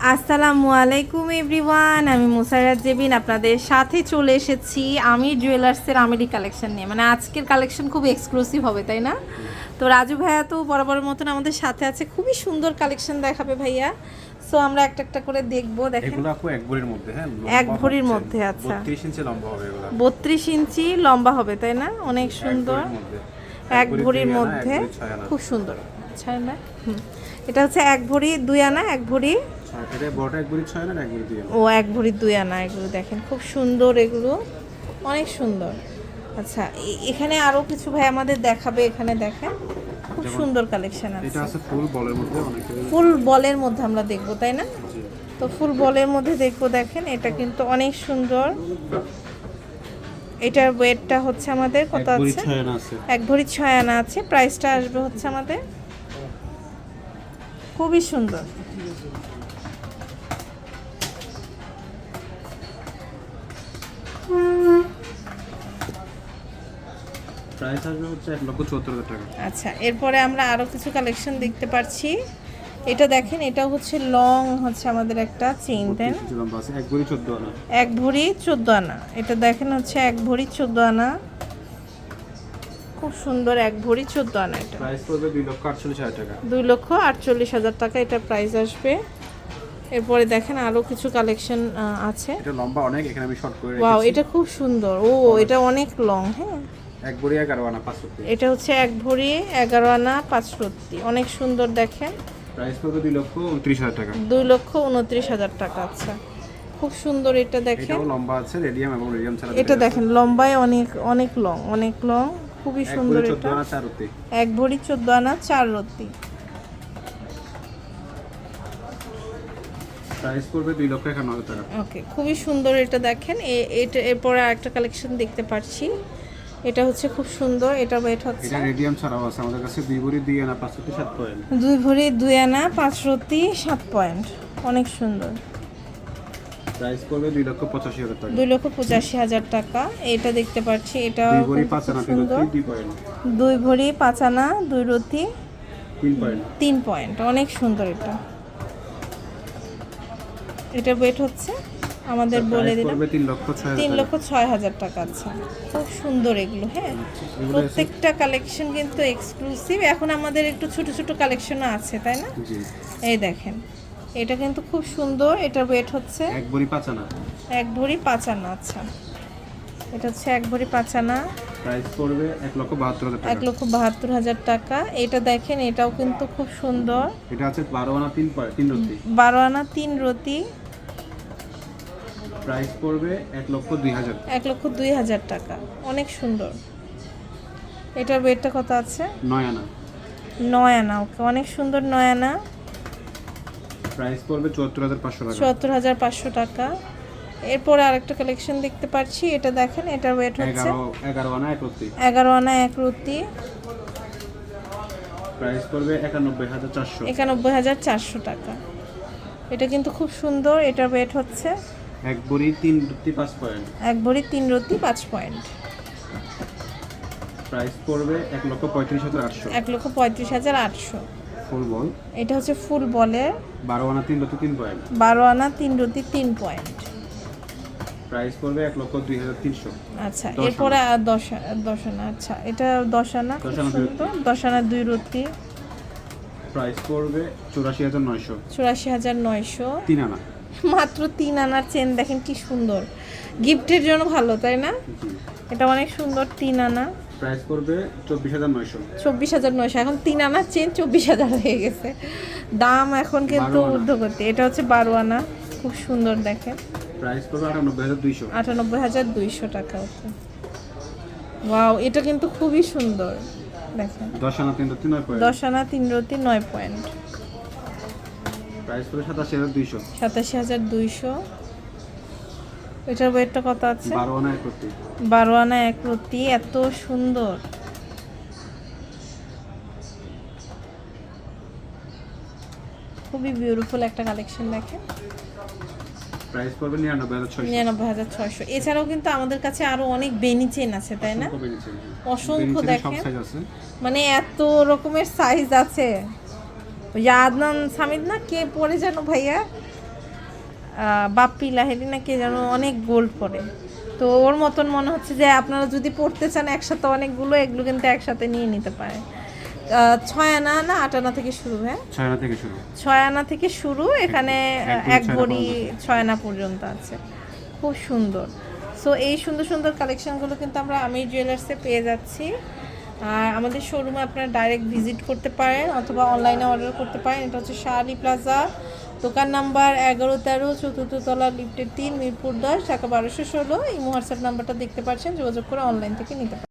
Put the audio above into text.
আসসালামু আলাইকুম এভরিওয়ান আমি মুসারাত জেবিন আপনাদের সাথে চলে এসেছি আমি জুয়েলার্সের আমেরি কালেকশন নিয়ে। মানে আজকের কালেকশন খুব এক্সক্লুসিভ হবে তাই না? তো রাজু ভাইয়া তো বরাবরের মতন আমাদের সাথে আছে খুবই সুন্দর কালেকশন দেখাবে ভাইয়া। সো আমরা একটা একটা করে দেখব দেখেন। এগুলো আপু এক ভরির মধ্যে হ্যাঁ? এক ভরির মধ্যে, আচ্ছা। 32 ইঞ্চি লম্বা হবে এগুলো। বত্রিশ ইঞ্চি লম্বা হবে তাই না? অনেক সুন্দর। এক ভরির মধ্যে। খুব সুন্দর। ছয় না এটা হচ্ছে এক ভরি দুই আনা এক ভরি। ও এক ভরি দুই আনা এগুলো দেখেন। খুব সুন্দর এগুলো। অনেক সুন্দর। আচ্ছা এখানে আরও কিছু ভাই আমাদের দেখাবে এখানে দেখেন। খুব সুন্দর কালেকশন আছে। এটা আছে ফুল বলের মধ্যে অনেকে ফুল বলের মধ্যে আমরা দেখব তাই না? তো ফুল বলের মধ্যে দেখব দেখেন এটা কিন্তু অনেক সুন্দর। এটার ওয়েটটা হচ্ছে আমাদের কত আছে? আছে। এক ভরি ছয় আনা আছে প্রাইসটা আসবে হচ্ছে আমাদের। খুবই সুন্দর। প্রাইস আসবে হচ্ছে এক লক্ষ চুয়াত্তর হাজার টাকা। আচ্ছা এরপরে আমরা আরও কিছু কালেকশন দেখতে পাচ্ছি এটা দেখেন এটা হচ্ছে লং হচ্ছে আমাদের একটা চেইন তাই না? এক ভরি চোদ্দ আনা। এক ভরি চোদ্দ আনা। এটা দেখেন হচ্ছে এক ভরি চোদ্দ আনা। খুব সুন্দর এক ভরি চোদ্দ আনা এটা। প্রাইস পড়বে দুই লক্ষ আটচল্লিশ হাজার টাকা। দুই লক্ষ আটচল্লিশ হাজার টাকা এটা প্রাইস আসবে। এরপরে দেখেন আরও কিছু কালেকশন আছে। এটা লম্বা অনেক এখানে আমি শর্ট করে ওয়াও এটা খুব সুন্দর। ও এটা অনেক লং হ্যাঁ। এক ভরি এগারো আনা এটা হচ্ছে এক ভরি এগারো আনা পাঁচ রত্তি অনেক সুন্দর দেখেন। প্রাইস পড়বে দুই লক্ষ উনত্রিশ হাজার টাকা। দুই লক্ষ উনত্রিশ হাজার টাকা আচ্ছা। খুব সুন্দর এটা দেখেন। লম্বা আছে রেডিয়াম এবং রেডিয়াম ছাড়া এটা দেখেন লম্বায় অনেক অনেক লং অনেক লং খুবই সুন্দর এটা। এক ভরি চোদ্দ আনা চার রত্তি। প্রাইস পড়বে দুই লক্ষ একান্ন হাজার টাকা। ওকে খুবই সুন্দর এটা দেখেন। এটা এরপরে আরেকটা কালেকশন দেখতে পাচ্ছি এটা হচ্ছে খুব সুন্দর এটা ওয়েট হচ্ছে এটা রেডিয়াম ছাড়াও আছে আমাদের কাছে দুই ভরি দুই আনা পাঁচ রুপি সাত পয়েন্ট দুই ভরি দুই আনা পাঁচ রত্তি সাত পয়েন্ট অনেক সুন্দর। প্রাইস পড়বে দুই লক্ষ পঁচাশি হাজার টাকা। দুই লক্ষ পঁচাশি হাজার টাকা। এটা দেখতে পাচ্ছি এটা দুই ভরি পাঁচ আনা দুই পয়েন্ট দুই ভরি পাঁচ আনা দুই রতি তিন পয়েন্ট তিন পয়েন্ট অনেক সুন্দর এটা। এটা ওয়েট হচ্ছে আমাদের বলে প্রাইস দিলাম। তিন লক্ষ ছয় তিন হাজার। লক্ষ ছয় হাজার টাকা আছে খুব সুন্দর এগুলো হ্যাঁ? প্রত্যেকটা কালেকশন কিন্তু এক্সক্লুসিভ এখন আমাদের একটু ছোট ছোট কালেকশনও আছে তাই না? এই দেখেন এটা কিন্তু খুব সুন্দর। এটা ওয়েট হচ্ছে এক ভরি পাঁচ আনা এক ভরি পাঁচ আনা আচ্ছা। এটা হচ্ছে এক ভরি পাঁচ আনা প্রাইস পড়বে এক লক্ষ বাহাত্তর হাজার এক টাকা। লক্ষ বাহাত্তর হাজার টাকা। এটা দেখেন এটাও কিন্তু খুব সুন্দর। এটা আছে বারো আনা তিন তিন রত্তি বারো আনা তিন রতি। প্রাইস পড়বে এক লক্ষ দুই হাজার এক লক্ষ দুই হাজার টাকা। অনেক সুন্দর। এটার ওয়েটটা কত আছে? নয় আনা নয় আনা ওকে। অনেক সুন্দর নয় আনা প্রাইস পড়বে চুয়াত্তর হাজার পাঁচশো টাকা। চুয়াত্তর হাজার পাঁচশো টাকা। এরপরে আরেকটা কালেকশন দেখতে পাচ্ছি। এটা দেখেন এটার ওয়েট হচ্ছে এগারো আনা এক রত্তি এগারো আনা এক রতি প্রাইস পড়বে একানব্বই হাজার চারশো। একানব্বই হাজার চারশো টাকা। এটা কিন্তু খুব সুন্দর। এটার ওয়েট হচ্ছে এক ভরি তিন রত্তি পাঁচ পয়েন্ট। এক ভরি তিন রতি পাঁচ পয়েন্ট। প্রাইস পড়বে এক লক্ষ পঁয়ত্রিশ হাজার আটশো। এক লক্ষ পঁয়ত্রিশ হাজার আটশো। ফুল বল। এটা হচ্ছে ফুল বলের বারো আনা তিন রত্তি তিন পয়েন্ট। বারো আনা তিন রতি তিন পয়েন্ট। প্রাইস পড়বে এক লক্ষ দুই হাজার তিনশো। আচ্ছা এরপরে দশ দশ আনা। আচ্ছা এটা দশ আনা দশ আনা দুই রতি প্রাইস পড়বে চুরাশি হাজার নয়শো। চুরাশি হাজার নয়শো। তিন আনা। মাত্র তিন আনার চেন দেখেন কি সুন্দর। গিফটের জন্য ভালো তাই না? এটা অনেক সুন্দর তিন আনা। প্রাইস পড়বে চব্বিশ হাজার নয়শো। চব্বিশ হাজার নয়শো এখন তিন আনার চেন চব্বিশ হাজার হয়ে গেছে। দাম এখন কিন্তু ঊর্ধ্বগতি এটা হচ্ছে বারো আনা খুব সুন্দর দেখেন। প্রাইস পড়বে আটানব্বই হাজার দুইশো। আটানব্বই হাজার দুইশো টাকা ওকে ওয়াও এটা কিন্তু খুবই সুন্দর দেখেন। দশ আনা তিন রত্তি নয় পয়েন্ট। দশ আনা তিন রতি নয় পয়েন্ট। প্রাইস দুইশো। এটার ওয়েটটা কত আছে? বারো আনা এক রত্তি বারো আনা এক রতি এত সুন্দর। খুবই বিউটিফুল একটা কালেকশন দেখেন। প্রাইস পড়বে নিরানব্বই হাজার ছয়শো। নিরানব্বই হাজার ছয়শো। এছাড়াও কিন্তু আমাদের কাছে আরও অনেক বেনি চেন আছে তাই না? অসংখ্য দেখেন। মানে এত রকমের সাইজ আছে। ওই যে আদনান সামিদ না কে পরে যেন ভাইয়া বাপ্পি লাহেরি না কে যেন অনেক গোল্ড পরে তো ওর মতন মনে হচ্ছে যে আপনারা যদি পড়তে চান একসাথে অনেকগুলো এগুলো কিন্তু একসাথে নিয়ে নিতে পারেন আহ, ছয় আনা না আট আনা থেকে শুরু হ্যাঁ ছয় আনা থেকে শুরু ছয় আনা থেকে শুরু এখানে এক ভরি ছয় আনা পর্যন্ত আছে খুব সুন্দর সো এই সুন্দর সুন্দর কালেকশনগুলো কিন্তু আমরা আমি জুয়েলার্সে পেয়ে যাচ্ছি। আর আমাদের শোরুমে আপনারা ডাইরেক্ট ভিজিট করতে পারেন অথবা অনলাইনে অর্ডার করতে পারেন। এটা হচ্ছে শাহালি প্লাজা দোকান নাম্বার এগারো তেরো, চতুর্থ তলা লিফটের তিন, মিরপুর দশ, ঢাকা বারোশো ষোলো। এই হোয়াটসঅ্যাপ নাম্বারটা দেখতে পাচ্ছেন, যোগাযোগ করে অনলাইন থেকে নিতে পারেন।